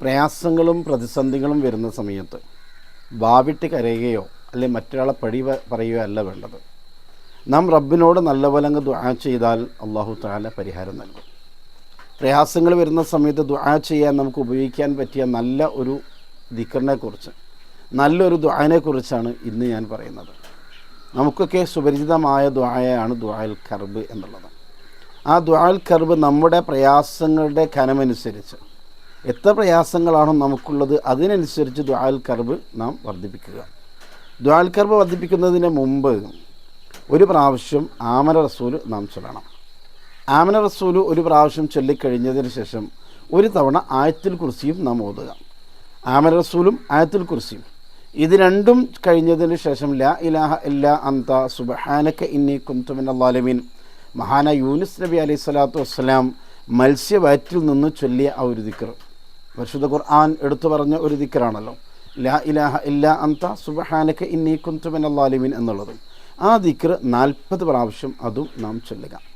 പ്രയാസങ്ങളും പ്രതിസന്ധികളും വരുന്ന സമയത്ത് വാവിട്ട് കരയുകയോ അല്ലെങ്കിൽ മറ്റൊരാളെ പഴി പ- പറയുകയോ അല്ല വേണ്ടത്. നാം റബ്ബിനോട് നല്ലപോലെ അങ്ങ് ദുആ ചെയ്താൽ അള്ളാഹു താല പരിഹാരം നൽകും. പ്രയാസങ്ങൾ വരുന്ന സമയത്ത് ദുആ ചെയ്യാൻ നമുക്ക് ഉപയോഗിക്കാൻ പറ്റിയ നല്ല ഒരു ദിക്കറിനെക്കുറിച്ച് നല്ലൊരു ദുആനെക്കുറിച്ചാണ് ഇന്ന് ഞാൻ പറയുന്നത്. നമുക്കൊക്കെ സുപരിചിതമായ ദുആയാണ് ദുആൽ കർബ് എന്നുള്ളത്. ആ ദുആൽ കർബ് നമ്മുടെ പ്രയാസങ്ങളുടെ കനമനുസരിച്ച് എത്ര പ്രയാസങ്ങളാണോ നമുക്കുള്ളത് അതിനനുസരിച്ച് ദുആൽ കർബ് നാം വർദ്ധിപ്പിക്കുക. ദുആൽ കർബ് വർദ്ധിപ്പിക്കുന്നതിന് മുമ്പ് ഒരു പ്രാവശ്യം ആമന റസൂൽ നാം ചൊല്ലണം. ആമന റസൂൽ ഒരു പ്രാവശ്യം ചൊല്ലിക്കഴിഞ്ഞതിന് ശേഷം ഒരു തവണ ആയത്തിൽ കുറിസിയും നാം ഓതുക. ആമന റസൂലും ആയത്തിൽ കുറിസിയും ഇത് രണ്ടും കഴിഞ്ഞതിന് ശേഷം ലാ ഇലാഹ ഇല്ലാ അന്ത സുബഹാനക്ക ഇന്നി കുന്തുമിൻ അള്ളാലമീൻ മഹാന യൂനിസ് നബി അലൈഹി സ്വലാത്തു വസ്സലാം മത്സ്യവയറ്റിൽ നിന്ന് ചൊല്ലിയ ആ ഒരു ദിക്കർ പരിശുദ്ധ ഖുർആൻ എടുത്തു പറഞ്ഞ ഒരു ദിക്കറാണല്ലോ. ലാ ഇലാഹ ഇല്ലാ അന്ത സുബഹാനക്ക് ഇന്നി കുന്തുമിൻ അള്ളാലിമീൻ എന്നുള്ളത്. ആ ദിക്കർ നാൽപ്പത് പ്രാവശ്യം അതും നാം ചൊല്ലുക.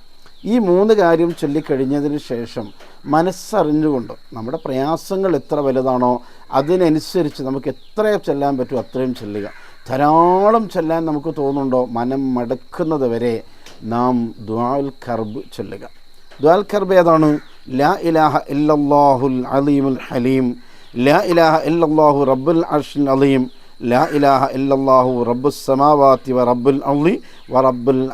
ഈ മൂന്ന് കാര്യം ചൊല്ലിക്കഴിഞ്ഞതിന് ശേഷം മനസ്സറിഞ്ഞുകൊണ്ട് നമ്മുടെ പ്രയാസങ്ങൾ എത്ര വലുതാണോ അതിനനുസരിച്ച് നമുക്ക് എത്ര ചെല്ലാൻ പറ്റുമോ അത്രയും ചൊല്ലുക. ധാരാളം ചെല്ലാൻ നമുക്ക് തോന്നുന്നുണ്ടോ? മനം മടക്കുന്നത് വരെ നാം ദ്വാൽ കർബ് ചൊല്ലുക. ദ്വാൽ കർബ് ഏതാണ്? ലാ ഇലാഹ ഇല്ലല്ലാഹുൽ അലീമുൽ ഹലീം. ലാ ഇലാഹ ഇല്ലല്ലാഹു റബ്ബുൽ അലീം. ലാ ഇലാഹ ഇല്ലല്ലാഹു വ റബ്ബുൽ വ റബ്ബുൽ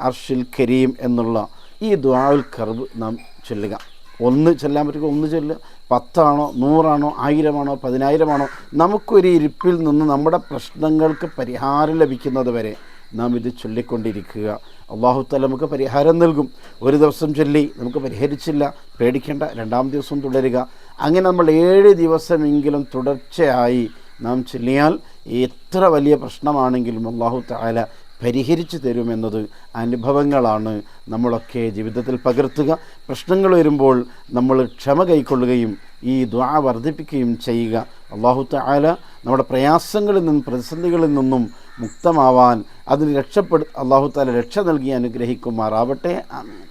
കരീം എന്നുള്ള ഈ ദുആൽ കർബ് നാം ചൊല്ലുക. ഒന്ന് ചെല്ലാൻ പറ്റുക ഒന്ന് ചൊല്ലുക. പത്താണോ? നൂറാണോ? ആയിരമാണോ? പതിനായിരമാണോ? നമുക്കൊരു ഇരിപ്പിൽ നിന്ന് നമ്മുടെ പ്രശ്നങ്ങൾക്ക് പരിഹാരം ലഭിക്കുന്നത് വരെ നാം ഇത് ചൊല്ലിക്കൊണ്ടിരിക്കുക. അള്ളാഹു തല നമുക്ക് പരിഹാരം നൽകും. ഒരു ദിവസം ചൊല്ലി നമുക്ക് പരിഹരിച്ചില്ല. പേടിക്കേണ്ട. രണ്ടാം ദിവസം തുടരുക. അങ്ങനെ നമ്മൾ ഏഴ് ദിവസമെങ്കിലും തുടർച്ചയായി നാം ചൊല്ലിയാൽ എത്ര വലിയ പ്രശ്നമാണെങ്കിലും അള്ളാഹു താല പരിഹരിച്ചു തരുമെന്നത് അനുഭവങ്ങളാണ് നമ്മളൊക്കെ ജീവിതത്തിൽ പകർത്തുക. പ്രശ്നങ്ങൾ വരുമ്പോൾ നമ്മൾ ക്ഷമ കൈക്കൊള്ളുകയും ഈ ദ്വാ വർദ്ധിപ്പിക്കുകയും ചെയ്യുക. അള്ളാഹു താല നമ്മുടെ പ്രയാസങ്ങളിൽ നിന്നും പ്രതിസന്ധികളിൽ നിന്നും മുക്തമാവാൻ അതിന് രക്ഷപ്പെടു അള്ളാഹു താല രക്ഷ നൽകി അനുഗ്രഹിക്കുമാറാവട്ടെ. ആമീൻ.